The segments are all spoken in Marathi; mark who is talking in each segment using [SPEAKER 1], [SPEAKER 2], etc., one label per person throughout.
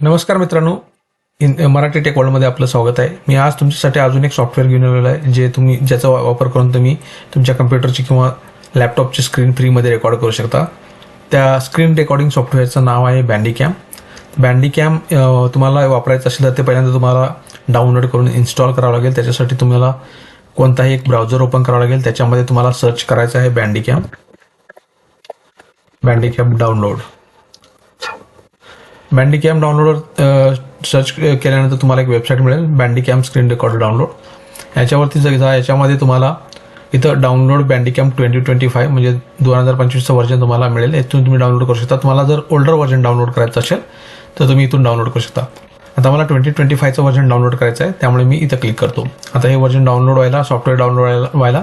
[SPEAKER 1] नमस्कार मित्रांनो. इन मराठी टेक वर्ल्डमध्ये आपलं स्वागत आहे. मी आज तुमच्यासाठी अजून एक सॉफ्टवेअर घेऊन आलेलं आहे जे तुम्ही ज्याचा वापर करून तुम्ही तुमच्या कम्प्युटरची किंवा लॅपटॉपची स्क्रीन फ्रीमध्ये रेकॉर्ड करू शकता. त्या स्क्रीन रेकॉर्डिंग सॉफ्टवेअरचं नाव आहे बँडीकॅम बँडीकॅम कॅम तुम्हाला वापरायचं असेल तर ते पहिल्यांदा तुम्हाला डाउनलोड करून इन्स्टॉल करावं लागेल. त्याच्यासाठी तुम्हाला कोणताही एक ब्राउझर ओपन करावं लागेल. त्याच्यामध्ये तुम्हाला सर्च करायचं आहे बँडीकॅम बँडीकॅम डाउनलोड बँडीकॅम डाउनलोडवर सर्च केल्यानंतर तुम्हाला एक वेबसाईट मिळेल बँडिकॅम स्क्रीन रेकॉर्ड डाउनलोड याच्यावरती जर जा याच्यामध्ये तुम्हाला इथं download Bandicam twenty twenty five म्हणजे दोन हजार पंचवीसचं व्हर्जन तुम्हाला मिळेल. इथून तुम्ही डाउनलोड करू शकता. तुम्हाला जर ओल्डर व्हर्जन डाउनलोड करायचं असेल तर तुम्ही इथून डाउनलोड करू शकता. आता मला ट्वेंटी ट्वेंटी फायचं व्हर्जन डाउनलोड करायचं आहे त्यामुळे मी इथं क्लिक करतो. आता हे व्हर्जन डाउनलोड व्हायला सॉफ्टवेअर डाउनलोड व्हायला व्हायला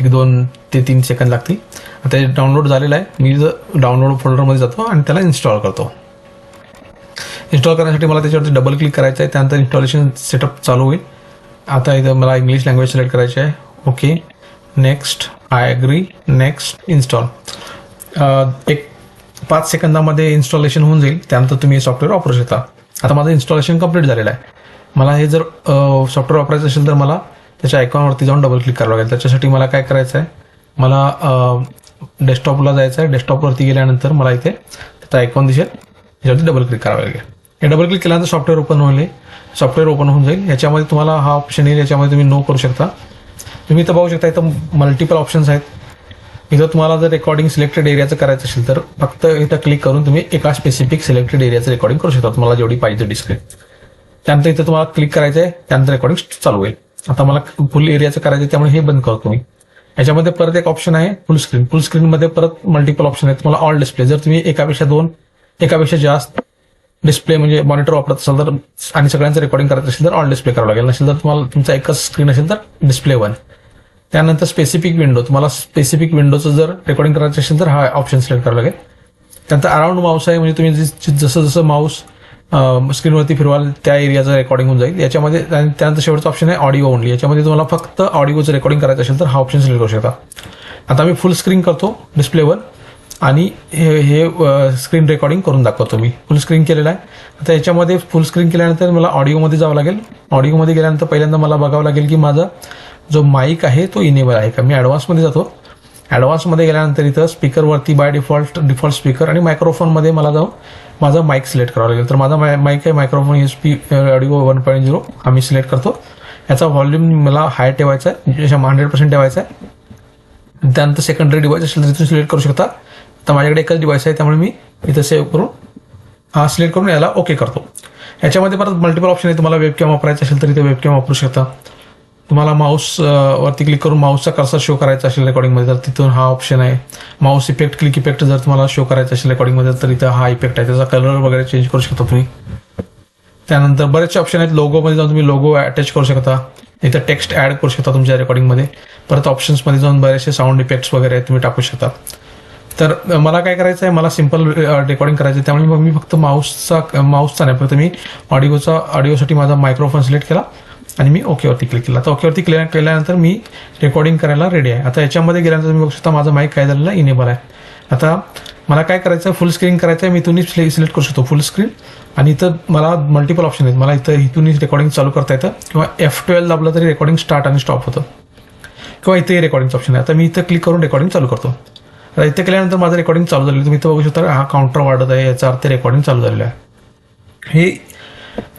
[SPEAKER 1] एक दोन ते तीन सेकंद लागतील. आता डाउनलोड झालेलं आहे. मी जर डाउनलोड फोल्डरमध्ये जातो आणि त्याला इन्स्टॉल करतो. इन्स्टॉल करण्यासाठी मला त्याच्यावरती डबल क्लिक करायचं आहे. त्यानंतर इन्स्टॉलेशन सेटअप चालू होईल. आता इथं मला इंग्लिश लँग्वेज सिलेक्ट करायची आहे. Okay next I agree next install एक पाच सेकंदामध्ये इन्स्टॉलेशन होऊन जाईल. त्यानंतर तुम्ही हे सॉफ्टवेअर वापरू शकता. आता माझं इन्स्टॉलेशन कंप्लीट झालेलं आहे. मला हे जर सॉफ्टवेअर वापरायचं असेल तर मला त्याच्या आयकॉनवरती जाऊन डबल क्लिक करावं लागेल. त्याच्यासाठी मला काय करायचं आहे? मला डेस्कटॉपला जायचं आहे डेस्कटॉपवरती गेल्यानंतर मला इथे त्याचा आयकॉन दिसेल. याच्यावरती डबल क्लिक करावं लागेल. हे डबल क्लिक केल्यानंतर सॉफ्टवेअर ओपन होईल. सॉफ्टवेअर ओपन होऊन जाईल. याच्यामध्ये तुम्हाला हा ऑप्शन येईल. याच्यामध्ये तुम्ही नो करू शकता. तुम्ही इथं पाहू शकता इथं मल्टिपल ऑप्शन्स आहेत. इथं तुम्हाला जर रेकॉर्डिंग सिलेक्टेड एरियाचं करायचं असेल तर फक्त इथं क्लिक करून तुम्ही एका स्पेसिफिक सिलेक्टेड एरियाचं रेकॉर्डिंग करू शकता. तुम्हाला जेवढी पाहिजे डिस्प्ले त्यानंतर इथं तुम्हाला क्लिक करायचं आहे त्यानंतर रेकॉर्डिंग चालू होईल. आता मला फुल एरियाचं करायचं आहे त्यामुळे हे बंद करतो मी याच्यामध्ये परत एक ऑप्शन आहे फुल स्क्रीन फुल स्क्रीनमध्ये परत मल्टिपल ऑप्शन आहेत. तुम्हाला ऑल डिस्प्ले जर तुम्ही एकापेक्षा दोन एकापेक्षा जास्त डिस्प्ले म्हणजे मॉनिटर वापरत असाल तर आणि सगळ्यांचं रेकॉर्डिंग करायचं असेल तर ऑल डिस्प्ले करावं लागेल. नसेल तर तुम्हाला तुमचा एकच स्क्रीन असेल तर डिस्प्ले वन त्यानंतर स्पेसिफिक विंडो तुम्हाला स्पेसिफिक विंडोचं जर रेकॉर्डिंग करायचं असेल तर हा ऑप्शन सिलेक्ट करावं लागेल. त्यानंतर अराउंड माऊस आहे. म्हणजे तुम्ही जसं जसं माऊस स्क्रीनवरती फिरवाल त्या एरियाचं रेकॉर्डिंग होऊन जाईल. याच्यामध्ये त्यानंतर शेवटचा ऑप्शन आहे ऑडिओ ओनली याच्यामध्ये तुम्हाला फक्त ऑडिओचं रेकॉर्डिंग करायचं असेल तर हा ऑप्शन सिलेक्ट करू शकता. आता मी फुल स्क्रीन करतो डिस्प्लेवर आणि हे हे स्क्रीन रेकॉर्डिंग करून दाखवतो मी. फुल स्क्रीन केलेलं आहे. आता याच्यामध्ये फुल स्क्रीन केल्यानंतर मला ऑडिओमध्ये जावं लागेल. ऑडिओमध्ये गेल्यानंतर पहिल्यांदा मला बघावं लागेल की माझा जो माईक आहे तो इनेबल आहे का? मी ॲडव्हान्समध्ये जातो. ॲडव्हान्समध्ये गेल्यानंतर इथं स्पीकरवरती बाय डिफॉल्ट डिफॉल्ट स्पीकर आणि मायक्रोफोनमध्ये मला जाऊन माझा माईक सिलेक्ट करावा लागेल. तर माझा माईक आहे microphone S P audio one point zero आम्ही सिलेक्ट करतो. याचा व्हॉल्यूम मला हाय ठेवायचा आहे. हंड्रेड पर्सेंट ठेवायचा आहे. त्यानंतर सेकंडरी डिवाईस असेल तर तिथून सिलेक्ट करू शकता. तर माझ्याकडे एकच डिवाईस आहे त्यामुळे मी इथं सेव्ह करून हा सिलेक्ट करून याला ओके करतो. याच्यामध्ये परत मल्टिपल ऑप्शन आहे. तुम्हाला वेबकॅम वापरायचं असेल तर इथे वेबकॅम वापरू शकता. तुम्हाला माऊस वरती क्लिक करून माऊसचा कर्सर शो करायचा असेल रेकॉर्डिंगमध्ये तर तिथून हा ऑप्शन आहे. माऊस इफेक्ट क्लिक इफेक्ट जर तुम्हाला शो करायचा असेल रेकॉर्डिंगमध्ये तर इथं हा इफेक्ट आहे. त्याचा कलर वगैरे चेंज करू शकता तुम्ही. त्यानंतर बरेचसे ऑप्शन आहेत. लोगोमध्ये जाऊन तुम्ही लोगो अटॅच करू शकता. इथं टेक्स्ट ऍड करू शकता तुमच्या रेकॉर्डिंगमध्ये परत ऑप्शन्समध्ये जाऊन बरेचसे साऊंड इफेक्ट्स वगैरे आहेत तुम्ही टाकू शकता. तर मला काय करायचं आहे? मला सिंपल रेकॉर्डिंग करायचं आहे. त्यामुळे मग मी फक्त माऊसचा माऊसचा नाही फक्त मी ऑडिओचा ऑडिओसाठी माझा मायक्रोफोन सिलेक्ट केला. आणि मी ओकेवरती क्लिक केला. आता ओकेवरती क्लिक केल्यानंतर मी रेकॉर्डिंग करायला रेडी आहे. आता याच्यामध्ये गेल्यानंतर तुम्ही बघू शकता माझा माईक काय झालेला इनेबल आहे. आता मला काय करायचं आहे फुल स्क्रीन करायचं आहे मी इथूनच सिलेक्ट करू शकतो फुल स्क्रीन आणि इथं मला मल्टिपल ऑप्शन आहेत. मला इथं इथूनच रेकॉर्डिंग चालू करता येतं. किंवा एफ ट्वेल्व दाबलं तरी रेकॉर्डिंग स्टार्ट आणि स्टॉप होतं. किंवा इथे रेकॉर्डिंगचं ऑप्शन आहे. आता मी इथं क्लिक करून रेकॉर्डिंग चालू करतो. आता इथे केल्यानंतर माझं रेकॉर्डिंग चालू झालेलं तुम्ही इथं बघू शकता हा काउंटर वाढत आहे याचा अर्थ रेकॉर्डिंग चालू झालेलं आहे. हे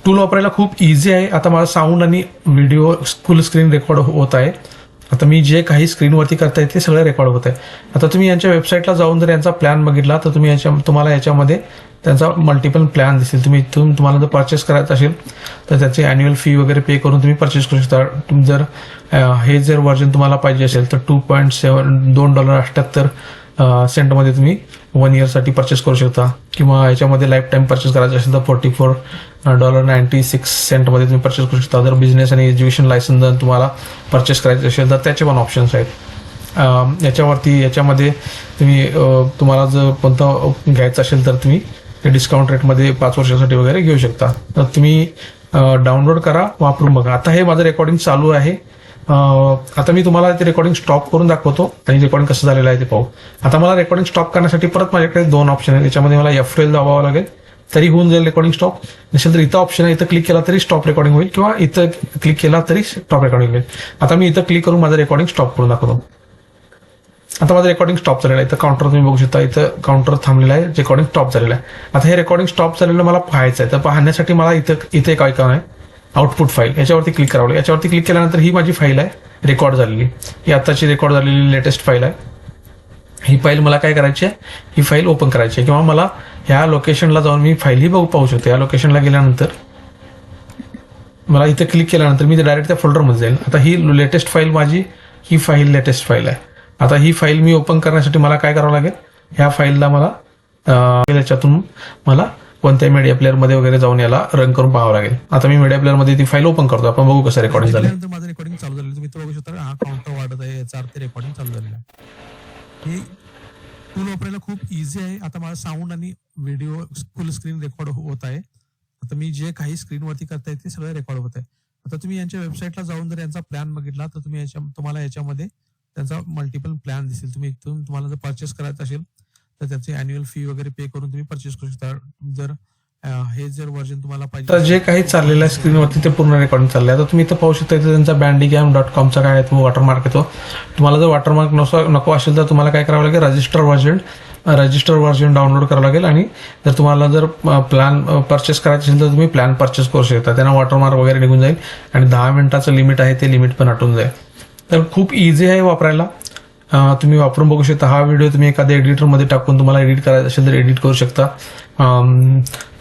[SPEAKER 1] टूल वापरायला खूप इझी आहे. आता माझा साऊंड आणि व्हिडिओ फुल स्क्रीन रेकॉर्ड होत आहे. आता मी जे काही स्क्रीनवरती करता येईल ते सगळं रेकॉर्ड होत आहे. आता तुम्ही यांच्या वेबसाईटला जाऊन जर यांचा प्लॅन बघितला तर तुम्ही याच्या तुम्हाला याच्यामध्ये त्यांचा मल्टिपल प्लॅन दिसेल. तुम्ही इथून तुम्हाला जर परचेस करायचं असेल तर त्याची अॅन्युअल फी वगैरे पे करून तुम्ही परचेस करू शकता. तुम्ही जर हे जर व्हर्जन तुम्हाला पाहिजे असेल तर टू पॉईंट सेवन दोन डॉलर अठ्ठ्याहत्तर सेंटमध्ये तुम्ही वन इयरसाठी परचेस करू शकता. किंवा याच्यामध्ये लाईफ टाईम परचेस करायचं असेल तर forty four dollar ninety six सेंटमध्ये तुम्ही परचेस करू शकता. जर बिझनेस आणि एज्युकेशन लायसन्स जर तुम्हाला परचेस करायचं असेल तर त्याचे पण ऑप्शन्स आहेत. Um, याच्यावरती याच्यामध्ये तुम्ही uh, तुम्हाला जर कोणतं uh, घ्यायचं असेल तर तुम्ही ते डिस्काउंट रेटमध्ये पाच वर्षासाठी वगैरे घेऊ शकता. तर तुम्ही uh, डाउनलोड करा वापरून बघा. आता हे माझं रेकॉर्डिंग चालू आहे. आता मी तुम्हाला ते रेकॉर्डिंग स्टॉप करून दाखवतो आणि रेकॉर्डिंग कसं झालेलं आहे ते पाहू. आता मला रेकॉर्डिंग स्टॉप करण्यासाठी परत माझ्याकडे दोन ऑप्शन आहेत. याच्यामध्ये मला एफ एल दाबावं लागेल तरी होऊन जाईल रेकॉर्डिंग स्टॉप नसेल तर इथं ऑप्शन आहे इथं क्लिक केला तरी स्टॉप रेकॉर्डिंग होईल किंवा इथं क्लिक केला तरी स्टॉप रेकॉर्डिंग होईल. आता मी इथं क्लिक करून माझं रेकॉर्डिंग स्टॉप करून दाखवतो. आता माझं रेकॉर्डिंग स्टॉप झालेलं आहे. इथं काउंटर तुम्ही बघू शकता इथं काउंटर थांबलेलं आहे रेकॉर्डिंग स्टॉप झालेलं आहे. आता हे रेकॉर्डिंग स्टॉप झालेलं मला पाहायचं आहे. तर पाहण्यासाठी मला इथं इथे एक ऐकून आहे. आउटपुट फाईल याच्यावरती क्लिक करावं लागेल. याच्यावरती क्लिक केल्यानंतर ही माझी फाईल आहे. रेकॉर्ड झालेली. ही आत्ताची रेकॉर्ड झालेली लेटेस्ट फाईल आहे. ही फाईल मला काय करायची आहे? ही फाईल ओपन करायची आहे. किंवा मला ह्या लोकेशनला जाऊन मी फाईलही बघू पाहू शकतो. या लोकेशनला गेल्यानंतर मला इथं क्लिक केल्यानंतर मी डायरेक्ट त्या फोल्डरमध्ये जाईल. आता ही लेटेस्ट फाईल माझी ही फाईल लेटेस्ट फाईल आहे. आता ही फाईल मी ओपन करण्यासाठी मला काय करावं लागेल? ह्या फाईलला मला याच्यातून मला कोणत्याही मीडिया प्लेअरमध्ये वगैरे जाऊन याला रन करून पाहावं लागेल. आता मी मीडिया प्लेअरमध्ये ती फाईल ओपन करतो. आपण बघू कसं रेकॉर्डिंग झालं
[SPEAKER 2] माझं रेकॉर्डिंग चालू झालेलं तुम्ही बघू शकता हा काउंटर वाढत आहे. याचा अर्थ रेकॉर्डिंग चालू झालेलं आहे. हे टूल वापरायला खूप इझी आहे. आता माझा साऊंड आणि व्हिडिओ फुल स्क्रीन रेकॉर्ड होत आहे. आता मी जे काही स्क्रीनवरती करताय ते सगळं रेकॉर्ड होत आहे. आता तुम्ही यांच्या वेबसाईटला जाऊन जर यांचा प्लॅन बघितला तर तुम्ही याच्या तुम्हाला याच्यामध्ये त्यांचा मल्टिपल प्लॅन दिसेल. तुम्ही तुम्हाला जर परचेस करायचं असेल तर त्याची अॅन्युअल फी वगैरे पे करून तुम्ही परचेस करू शकता. जर हे जर व्हर्जन तुम्हाला पाहिजे
[SPEAKER 1] तर जे काही चाललेलं आहे स्क्रीनवरती ते पूर्ण रेकॉर्डिंग चाललंय. आता तुम्ही इथं पाहू शकता इथं त्यांचा बँडिगॅम डॉट कॉमचा काय आहे तो वॉटरमार्क येतो. तुम्हाला जर वॉटरमार्क नसो नको असेल तर तुम्हाला काय करावं लागेल? Register version register version download करावं लागेल. आणि जर तुम्हाला जर प्लॅन परचेस करायचं असेल तर तुम्ही प्लॅन परचेस करू शकता. त्यांना वॉटरमार्क वगैरे निघून जाईल. आणि दहा मिनिटाचं लिमिट आहे ते लिमिट पण आटून जाईल. तर खूप इझी आहे वापरायला. तुम्ही वापरून बघू शकता. हा व्हिडिओ तुम्ही एखाद्या एडिटरमध्ये टाकून तुम्हाला एडिट करायचं असेल तर एडिट करू शकता.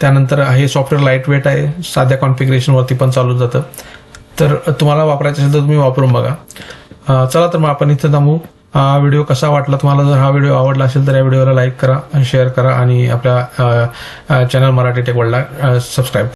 [SPEAKER 1] त्यानंतर हे सॉफ्टवेअर लाइट वेट आहे. साध्या कॉन्फिगरेशनवरती पण चालू जातं. तर तुम्हाला वापरायचं असेल तर तुम्ही वापरून बघा. चला तर मग आपण इथं थांबू. हा व्हिडिओ कसा वाटला? तुम्हाला जर हा व्हिडिओ आवडला असेल तर या व्हिडिओला लाईक करा शेअर करा आणि आपल्या चॅनल मराठी टेकवडला सबस्क्राईब